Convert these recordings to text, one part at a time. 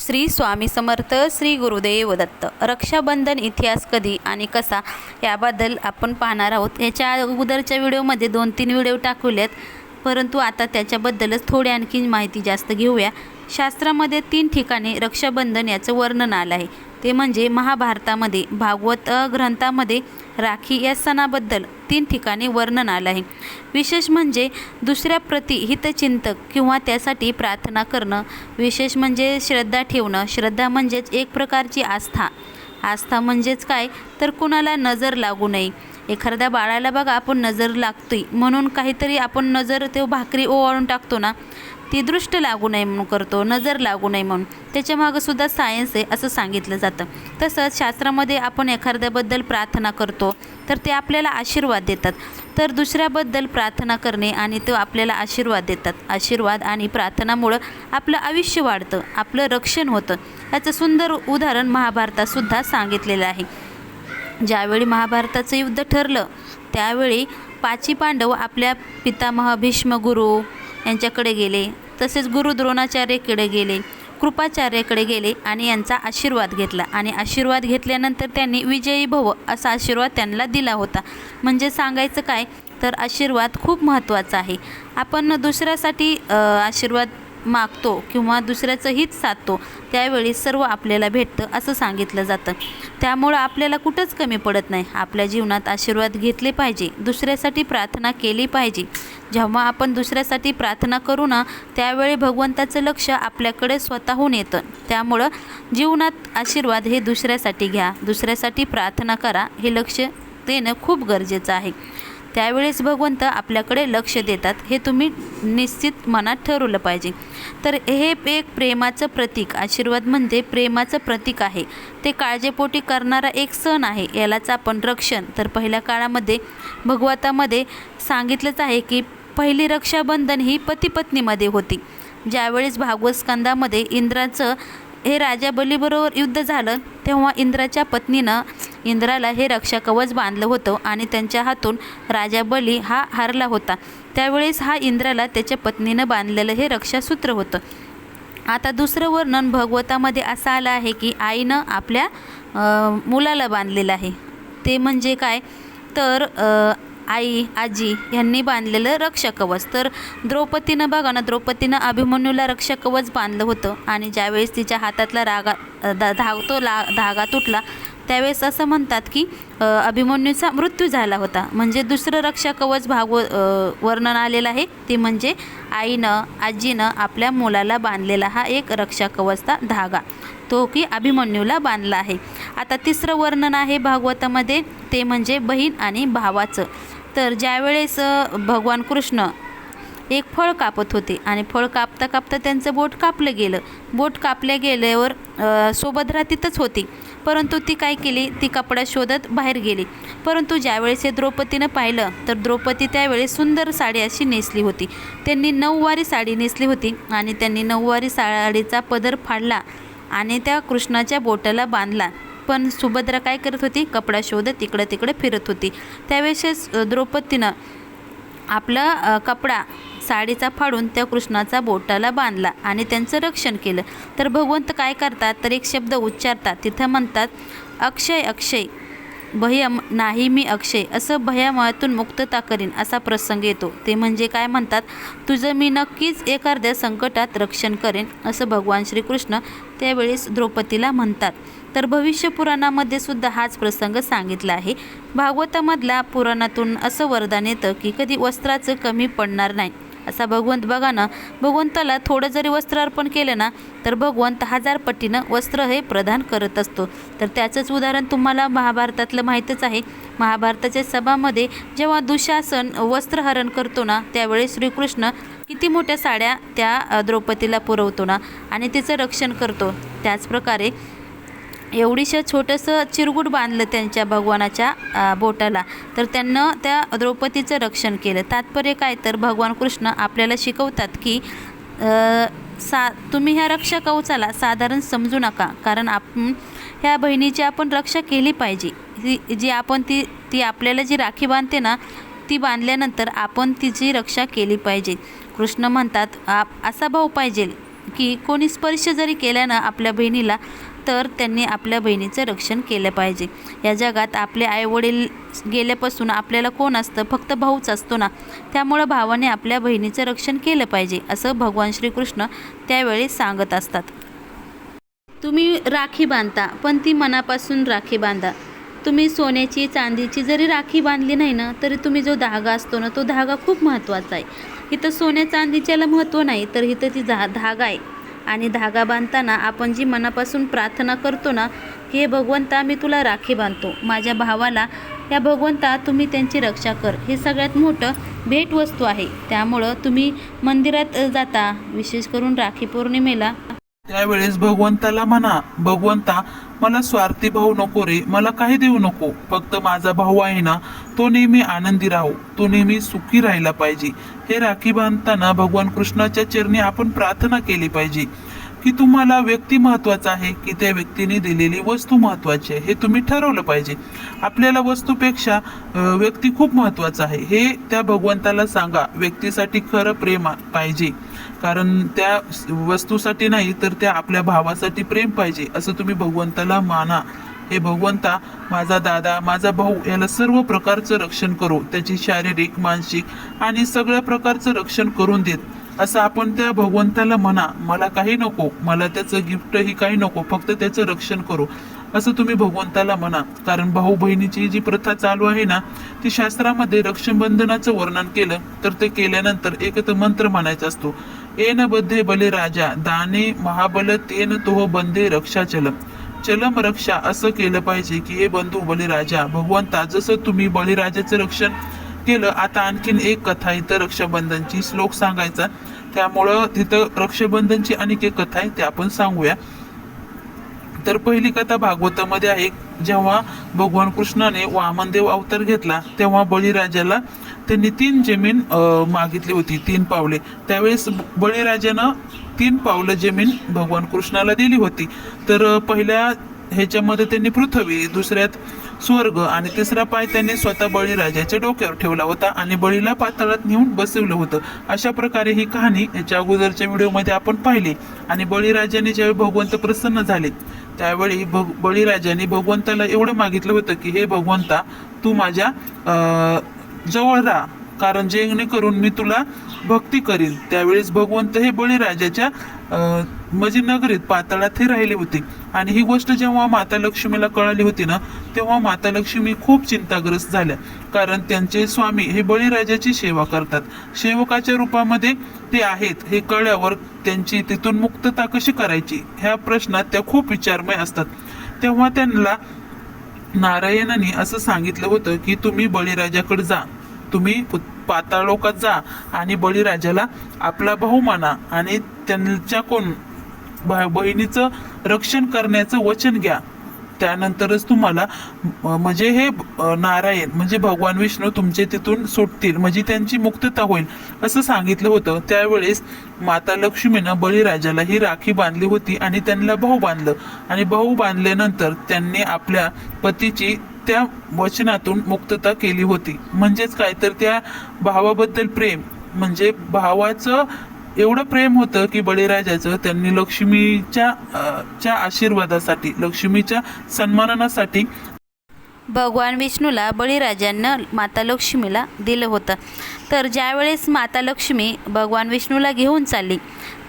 श्री स्वामी समर्थ श्री गुरुदेव दत्त. रक्षाबंधन इतिहास कधी आणि कसा याबद्दल आपण पाहणार आहोत. याच्या अगोदरच्या व्हिडिओमध्ये दोन तीन व्हिडिओ टाकवलेत परंतु आता त्याच्याबद्दलच थोडी आणखी माहिती जास्त घेऊया. शास्त्रामध्ये तीन ठिकाणी रक्षाबंधन याचं वर्णन आलं आहे. ते म्हणजे महाभारतामध्ये भागवत ग्रंथामध्ये राखी या सणाबद्दल तीन ठिकाणी वर्णन आलं आहे. विशेष म्हणजे दुसऱ्या प्रती हितचिंतक किंवा त्यासाठी प्रार्थना करणं विशेष म्हणजे श्रद्धा ठेवणं. श्रद्धा म्हणजेच एक प्रकारची आस्था. आस्था म्हणजेच काय? तर कुणाला नजर लागू नये. एखाद्या बाळाला बघा आपण नजर लागतोय. म्हणून काहीतरी आपण नजर ते भाकरी ओवाळून टाकतो ना ती दृष्ट लागू नये म्हणून करतो नजर लागू नये म्हणून. त्याच्यामागंसुद्धा सायन्स आहे असं सांगितलं जातं. तसंच शास्त्रामध्ये आपण एखाद्याबद्दल प्रार्थना करतो तर ते आपल्याला आशीर्वाद देतात. तर दुसऱ्याबद्दल प्रार्थना करणे आणि तो आपल्याला आशीर्वाद देतात. आशीर्वाद आणि प्रार्थनामुळं आपलं आयुष्य वाढतं आपलं रक्षण होतं. याचं सुंदर उदाहरण महाभारतातसुद्धा सांगितलेलं आहे. ज्यावेळी महाभारताचं युद्ध ठरलं त्यावेळी पाची पांडव आपल्या पितामह भीष्म गुरु यांच्याकडे गेले. तसेच गुरु द्रोणाचार्यकडे गेले कृपाचार्याकडे गेले आणि यांचा आशीर्वाद घेतला. आणि आशीर्वाद घेतल्यानंतर त्यांनी विजयी भव असा आशीर्वाद त्यांना दिला होता. म्हणजे सांगायचं काय तर आशीर्वाद खूप महत्त्वाचा आहे. आपण दुसऱ्यासाठी आशीर्वाद मागतो किंवा दुसऱ्याचं हित साधतो त्यावेळी सर्व आपल्याला भेटतं असं सांगितलं जातं. त्यामुळं आपल्याला कुठंच कमी पडत नाही. आपल्या जीवनात आशीर्वाद घेतले पाहिजे. दुसऱ्यासाठी प्रार्थना केली पाहिजे. जेव्हा आपण दुसऱ्यासाठी प्रार्थना करू ना त्यावेळी भगवंताचं लक्ष आपल्याकडे स्वतःहून येतं. त्यामुळं जीवनात आशीर्वाद हे दुसऱ्यासाठी घ्या. दुसऱ्यासाठी प्रार्थना करा हे लक्ष देणं खूप गरजेचं आहे. त्यावेळेस भगवंत आपल्याकडे लक्ष देतात हे तुम्ही निश्चित मनात ठरवलं पाहिजे. तर हे एक प्रेमाचं प्रतीक. आशीर्वाद म्हणजे प्रेमाचं प्रतीक आहे. ते काळजीपोटी करणारा एक सण आहे. यालाच आपण रक्षण. तर पहिल्या काळामध्ये भगवतामध्ये सांगितलंच आहे की पहिली रक्षाबंधन ही पतीपत्नीमध्ये होती. ज्यावेळेस भागवत स्कंदामध्ये इंद्राचं हे राजा बलीबरोबर युद्ध झालं तेव्हा इंद्राच्या पत्नीनं इंद्राला हे रक्षाकवच बांधलं होतं आणि त्यांच्या हातून राजा बली हा हारला होता. त्यावेळेस हा इंद्राला त्याच्या पत्नीनं बांधलेलं हे रक्षासूत्र होतं. आता दुसरं वर्णन भगवतामध्ये असं आलं आहे की आईनं आपल्या मुलाला बांधलेलं आहे. ते म्हणजे काय? तर आई आजी यांनी बांधलेलं रक्षकवच. तर द्रौपदीनं बघा ना द्रौपदीनं अभिमन्यूला रक्षकवच बांधलं होतं. आणि ज्यावेळेस तिच्या हातातला रागा दा धावतो ला धागा तुटला त्यावेळेस असं म्हणतात की अभिमन्यूचा मृत्यू झाला होता. म्हणजे दुसरं रक्षा कवच भागव वर्णन आलेलं आहे. ते म्हणजे आईनं आजीनं आपल्या मुलाला बांधलेला हा एक रक्षा कवचचा धागा तो की अभिमन्यूला बांधला आहे. आता तिसरं वर्णन आहे भागवतामध्ये. ते म्हणजे बहीण आणि भावाचं. तर ज्यावेळेस भगवान कृष्ण एक फळ कापत होते आणि फळ कापता कापता त्यांचं बोट कापलं गेलं. बोट कापल्या गेल्यावर अ, सुभद्रा तिथंच होती. परंतु ती काय केली? ती कपडा शोधत बाहेर गेली. परंतु ज्यावेळेस हे द्रौपदीनं पाहिलं तर द्रौपदी त्यावेळेस सुंदर साडी अशी नेसली होती. त्यांनी नऊवारी साडी नेसली होती आणि त्यांनी नऊवारी साडीचा पदर फाडला आणि त्या कृष्णाच्या बोटाला बांधला. पण सुभद्रा काय करत होती? कपडा शोधत इकडं तिकडे फिरत होती. त्यावेळेस द्रौपदीनं आपला कपडा साडीचा फाडून त्या कृष्णाचा बोटाला बांधला आणि त्यांचं रक्षण केलं. तर भगवंत काय करतात? तर एक शब्द उच्चारतात. तिथं म्हणतात अक्षय अक्षय भयम नाही मी अक्षय असं भयामयातून मुक्तता करीन असा प्रसंग येतो. ते म्हणजे काय म्हणतात? तुझं मी नक्कीच एखाद्या संकटात रक्षण करेन असं भगवान श्रीकृष्ण त्यावेळेस द्रौपदीला म्हणतात. तर भविष्य पुराणामध्ये सुद्धा हाच प्रसंग सांगितला आहे. भागवतामधल्या पुराणातून असं वरदान येतं की कधी वस्त्राचं कमी पडणार नाही. असा भगवंत बघा ना भगवंताला थोडं जरी वस्त्र अर्पण केलं ना तर भगवंत हजार पटीनं वस्त्र हे प्रदान करत असतो. तर त्याचंच उदाहरण तुम्हाला महाभारतातलं माहीतच आहे. महाभारताच्या सभामध्ये जेव्हा दुशासन वस्त्रहरण करतो ना त्यावेळी श्रीकृष्ण किती मोठ्या साड्या त्या द्रौपदीला पुरवतो ना आणि तिचं रक्षण करतो. त्याचप्रकारे एवढीशं छोटंसं चिरगुट बांधलं त्यांच्या भगवानाच्या बोटाला. तर त्यांनं त्या द्रौपदीचं रक्षण केलं. तात्पर्य काय? तर भगवान कृष्ण आपल्याला शिकवतात की सा तुम्ही ह्या रक्षा कवचाला साधारण समजू नका. कारण आपण ह्या बहिणीची आपण रक्षा केली पाहिजे. ही जी आपण ती ती आपल्याला जी राखी बांधते ना ती बांधल्यानंतर आपण तिची रक्षा केली पाहिजे. कृष्ण म्हणतात आप असा भाऊ पाहिजे की कोणी स्पर्श जरी केल्यानं आपल्या बहिणीला तर त्यांनी आपल्या बहिणीचं रक्षण केलं पाहिजे. या जगात आपले आईवडील गेल्यापासून आपल्याला कोण असतं? फक्त भाऊच असतो ना? त्यामुळं भावाने आपल्या बहिणीचं रक्षण केलं पाहिजे असं भगवान श्रीकृष्ण त्यावेळी सांगत असतात. तुम्ही राखी बांधता पण ती मनापासून राखी बांधा. तुम्ही सोन्याची चांदीची जरी राखी बांधली नाही ना तरी तुम्ही जो धागा असतो ना तो धागा खूप महत्त्वाचा आहे. इथं सोन्या चांदीच्याला महत्त्व नाही तर इथं ती धा धागा आहे. आणि धागा बांधताना आपण जी मनापासून प्रार्थना करतो ना हे भगवंता मी तुला राखी बांधतो. माझ्या भावाला या भगवंता तुम्ही त्यांची रक्षा कर. हे सगळ्यात मोठं भेटवस्तू आहे. त्यामुळं तुम्ही मंदिरात जाता विशेष करून राखी पौर्णिमेला. त्यावेळेस भगवंताला म्हणा भगवंता मला स्वार्थी भाऊ नको रे मला काही देऊ नको. फक्त माझा भाऊ आहे ना तो नेहमी आनंदी राहू. तो नेहमी सुखी राहिला पाहिजे. हे राखी बांधताना भगवान कृष्णाच्या चरणी आपण प्रार्थना केली पाहिजे. की तुम्हाला व्यक्ती महत्त्वाचा आहे की त्या व्यक्तीने दिलेली वस्तू महत्वाची आहे हे तुम्ही ठरवलं पाहिजे. आपल्याला वस्तूपेक्षा व्यक्ती खूप महत्त्वाचा आहे. हे त्या भगवंताला सांगा. व्यक्तीसाठी खरं प्रेम पाहिजे. कारण त्या वस्तूसाठी नाही तर त्या आपल्या भावासाठी प्रेम पाहिजे असं तुम्ही भगवंताला माना. हे भगवंता माझा दादा माझा भाऊ याला सर्व प्रकारचं रक्षण करू. त्याची शारीरिक मानसिक आणि सगळ्या प्रकारचं रक्षण करून देत. असं आपण त्या भगवंताला म्हणा मला काही नको मला त्याचं गिफ्टही काही नको फक्त त्याचं रक्षण करू. असं तुम्ही भगवंताला म्हणा. कारण भाऊ बहिणीची जी प्रथा चालू आहे ना ती शास्त्रामध्ये रक्षाबंधनाचं वर्णन केलं तर ते केल्यानंतर एक तर मंत्र म्हणायचा असतो एन बद्धे बले राजा दाने महाबल तेन तोह बंदे रक्षा चलम चलम रक्षा असं केलं पाहिजे की हे बंधू बलिराजा भगवंता जसं तुम्ही बलिराजाचं रक्षण केलं आता आणखीन एक कथा इथं रक्षाबंधनची श्लोक सांगायचा त्यामुळं तिथं रक्षाबंधनची आणखी एक कथा आहे ते आपण सांगूया तर पहिली कथा भागवतामध्ये आहे जेव्हा भगवान कृष्णाने वामनदेव अवतार घेतला तेव्हा बळीराजाला त्यांनी तीन जमीन मागितली होती तीन पावले. त्यावेळेस बळीराजानं तीन पावलं जमीन भगवान कृष्णाला दिली होती. तर पहिल्या ह्याच्यामध्ये त्यांनी पृथ्वी दुसऱ्यात स्वर्ग आणि तिसरा पाय त्यांनी स्वतः बळीराजाच्या डोक्यावर ठेवला होता आणि बळीला पाताळात नेऊन बसवलं होतं. अशा प्रकारे ही कहाणी याच्या अगोदरच्या व्हिडिओमध्ये आपण पाहिली आणि बळीराजाने ज्यावेळी भगवंत प्रसन्न झाले त्यावेळी भग बळीराजाने भगवंताला एवढं मागितलं होतं की हे भगवंता तू माझ्या जवळ राहा. कारण जेणेकरून मी तुला भक्ती करीन. त्यावेळेस भगवंत हे बळीराजाच्या म्हणजे नगरीत पाताळात हे राहिले होते. आणि ही गोष्ट जेव्हा माता लक्ष्मीला कळाली होती ना तेव्हा माता लक्ष्मी खूप चिंताग्रस्त झाल्या. कारण त्यांचे स्वामी हे बळीराजाची सेवा करतात. सेवकाच्या रूपामध्ये ते आहेत हे कळल्यावर त्यांची तिथून मुक्तता कशी करायची? ह्या प्रश्नात त्या खूप विचारमय असतात. तेव्हा त्यांना नारायणाने असं सांगितलं होतं की तुम्ही बळीराजाकडे जा. तुम्ही पाताळोकात जा आणि बळीराजाला आपला भाऊ माना आणि त्यांच्या ब- बहिणीचं रक्षण करण्याचं वचन घ्या. त्यानंतरच तुम्हाला म्हणजे हे नारायण म्हणजे भगवान विष्णू तुमचे तिथून सुटतील म्हणजे त्यांची मुक्तता होईल असं सांगितलं होतं. त्यावेळेस माता लक्ष्मीनं बळीराजाला ही राखी बांधली होती आणि त्यांना भाऊ बांधलं. आणि भाऊ बांधल्यानंतर त्यांनी आपल्या पतीची त्या वचनातून मुक्तता केली होती. म्हणजेच काय तर त्या भावाबद्दल प्रेम म्हणजे भावाचं एवढं प्रेम होतं की बळीराजाचं त्यांनी लक्ष्मीच्या च्या आशीर्वादासाठी लक्ष्मीच्या सन्मानासाठी भगवान विष्णूला बळीराजानं माता लक्ष्मीला दिलं होतं. तर ज्यावेळेस माता लक्ष्मी भगवान विष्णूला घेऊन चालली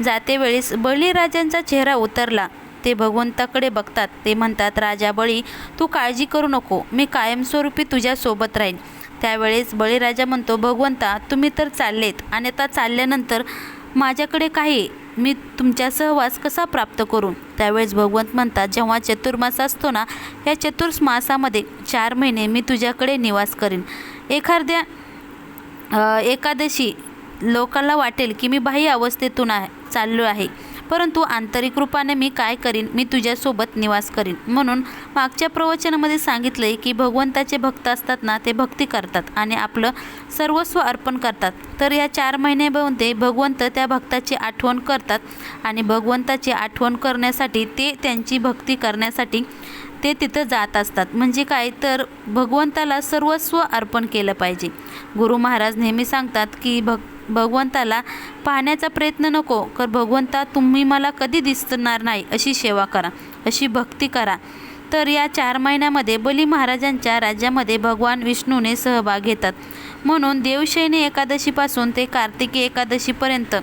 जाते वेळेस बळीराजांचा चेहरा उतरला. ते भगवंताकडे बघतात. ते म्हणतात राजा बळी तू काळजी करू नको. मी कायमस्वरूपी तुझ्यासोबत राहीन. त्यावेळेस बळीराजा म्हणतो भगवंता तुम्ही तर चाललेत. आणि आता चालल्यानंतर माझ्याकडे काही मी तुमच्या सहवास कसा प्राप्त करू? त्यावेळेस भगवंत म्हणतात जेव्हा चतुर्मास असतो ना या चतुर्मासामध्ये चार महिने मी तुझ्याकडे निवास करीन. एखाद्या एकादशी लोकांना वाटेल की मी बाह्य अवस्थेतून आहे चाललो आहे. परंतु आंतरिक रूपाने मी काय करीन? मी तुझ्यासोबत निवास करीन. म्हणून मागच्या प्रवचनामध्ये सांगितले की भगवंताचे भक्त असतात ना ते भक्ती करतात आणि आपलं सर्वस्व अर्पण करतात. तर या चार महिन्यामध्ये भगवंत त्या भक्ताची आठवण करतात आणि भगवंताची आठवण करण्यासाठी ते त्यांची भक्ती करण्यासाठी ते तिथं जात असतात. म्हणजे काय? तर भगवंताला सर्वस्व अर्पण केलं पाहिजे. गुरु महाराज नेहमी सांगतात की भक् भगवंताला पाहण्याचा प्रयत्न नको कर भगवंता तुम्ही मला कधी दिसणार नाही अशी सेवा करा अशी भक्ती करा. तर या चार महिन्यामध्ये बली महाराजांच्या राज्यामध्ये भगवान विष्णूने सहभाग घेतात. म्हणून देवशयनी एकादशीपासून ते कार्तिकी एकादशीपर्यंत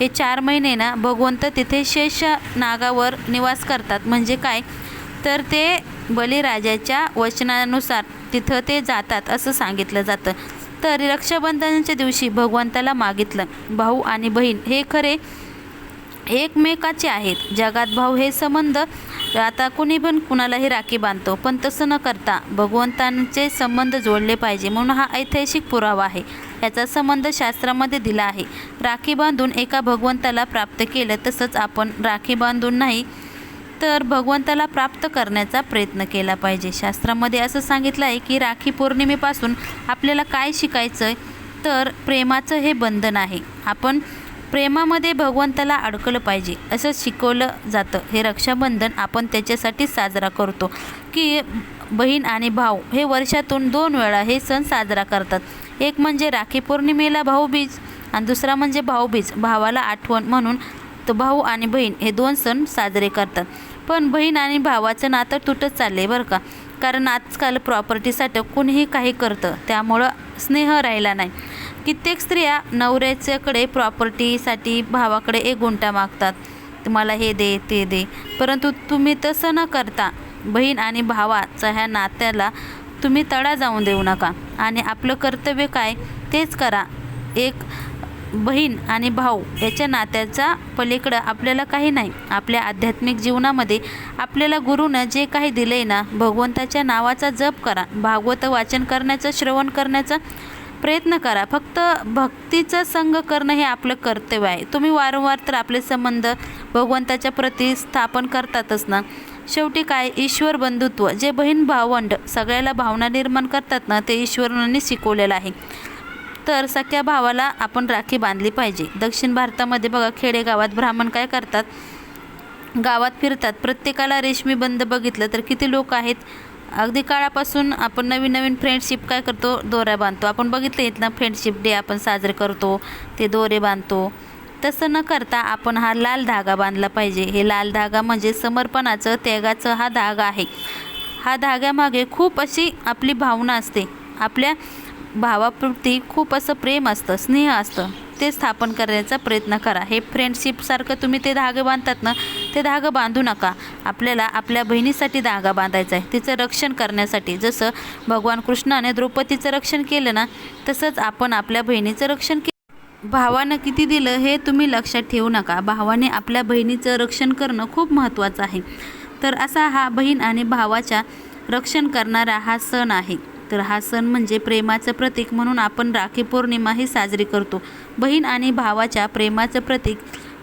हे चार महिने ना भगवंत तिथे शेष नागावर निवास करतात. म्हणजे काय? तर ते बलिराजाच्या वचनानुसार तिथं ते जातात असं सांगितलं जातं. तर रक्षाबंधनाच्या दिवशी भगवंताला मागितलं. भाऊ आणि बहीण हे खरे एकमेकाचे आहेत. जगात भाऊ हे संबंध आता कुणी पण कुणालाही राखी बांधतो पण तसं न करता भगवंतांचे संबंध जोडले पाहिजे म्हणून हा ऐतिहासिक पुरावा आहे. याचा संबंध शास्त्रामध्ये दिला आहे. राखी बांधून एका भगवंताला प्राप्त केलं तसंच आपण राखी बांधून नाही तर भगवंताला प्राप्त करण्याचा प्रयत्न केला पाहिजे. शास्त्रामध्ये असं सांगितलं आहे की राखी पौर्णिमेपासून आपल्याला काय शिकायचं आहे तर प्रेमाचं हे बंधन आहे. आपण प्रेमामध्ये भगवंताला अडकलं पाहिजे. असं शिकवलं जातं. हे रक्षाबंधन आपण त्याच्यासाठी साजरा करतो. की बहीण आणि भाऊ हे वर्षातून दोन वेळा हे सण साजरा करतात. एक म्हणजे राखी पौर्णिमेला भाऊबीज आणि दुसरा म्हणजे भाऊबीज. भावाला आठवण म्हणून तर भाऊ आणि बहीण हे दोन सण साजरे करतात. पण बहीण आणि भावाचं नातं तुटत चाललं आहे बरं का. कारण आजकाल प्रॉपर्टीसाठी कुणीही काही करतं त्यामुळं स्नेह राहिला नाही. कित्येक स्त्रिया नवऱ्याच्याकडे प्रॉपर्टीसाठी भावाकडे एक गुंटा मागतात. तुम्हाला हे दे ते दे. परंतु तुम्ही तसं न करता बहीण आणि भावाचा ह्या नात्याला तुम्ही तडा जाऊन देऊ नका. आणि आपलं कर्तव्य काय तेच करा. एक बहीण आणि भाऊ याच्या नात्याचा पलीकडं आपल्याला काही नाही. आपल्या आध्यात्मिक जीवनामध्ये आपल्याला गुरुनं जे काही दिलं आहे ना भगवंताच्या नावाचा जप करा भागवत वाचन करण्याचं श्रवण करण्याचा प्रयत्न करा. फक्त भक्तीचा संग करणं हे आपलं कर्तव्य आहे. तुम्ही वारंवार तर आपले संबंध भगवंताच्या प्रती स्थापन करतातच ना. शेवटी काय? ईश्वर बंधुत्व. जे बहीण भावंड सगळ्याला भावना निर्माण करतात ना ते ईश्वरांनी शिकवलेलं आहे. तर सख्या भावाला आपण राखी बांधली पाहिजे. दक्षिण भारतामध्ये बघा खेडेगावात ब्राह्मण काय करतात? गावात फिरतात. प्रत्येकाला रेशमी बंद बघितलं तर किती लोक आहेत? अगदी काळापासून आपण नवीन नवीन फ्रेंडशिप काय करतो? दोऱ्या बांधतो. आपण बघितलं आहेत ना फ्रेंडशिप डे आपण साजरे करतो ते दोरे बांधतो. तसं न करता आपण हा लाल धागा बांधला पाहिजे. हे लाल धागा म्हणजे समर्पणाचं त्यागाचं हा धागा आहे. हा धाग्यामागे खूप अशी आपली भावना असते. आपल्या भावाप्रती खूप असं प्रेम असतं स्नेह असतं. ते स्थापन करण्याचा प्रयत्न करा. हे फ्रेंडशिपसारखं तुम्ही ते धागे बांधतात ना ते धागं बांधू नका. आपल्याला आपल्या बहिणीसाठी धागा बांधायचा आहे. तिचं रक्षण करण्यासाठी. जसं भगवान कृष्णाने द्रौपदीचं रक्षण केलं ना तसंच आपण आपल्या बहिणीचं रक्षण के भावानं किती दिलं हे तुम्ही लक्षात ठेवू नका. भावाने आपल्या बहिणीचं रक्षण करणं खूप महत्त्वाचं आहे. तर असा हा बहीण आणि भावाच्या रक्षण करणारा हा सण आहे. तर हा सण म्हणजे प्रेमाचं प्रतीक म्हणून आपण राखी पौर्णिमा ही साजरी करतो. बहीण आणि भावाच्या प्रेमाचं प्रतीक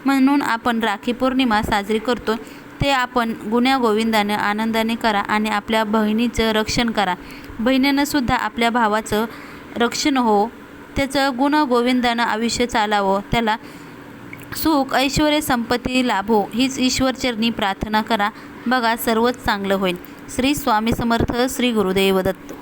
म्हणून आपण राखी पौर्णिमा साजरी करतो. ते आपण गुण्यागोविंदाने आनंदाने करा आणि आपल्या बहिणीचं रक्षण करा. बहिणीनं सुद्धा आपल्या भावाचं रक्षण हो. त्याचं गुणगोविंदानं आयुष्य चालावं. त्याला सुख ऐश्वर संपत्ती लाभो. हीच ईश्वरचरणी प्रार्थना करा. बघा सर्वच चांगलं होईल. श्री स्वामी समर्थ श्री गुरुदेव दत्त.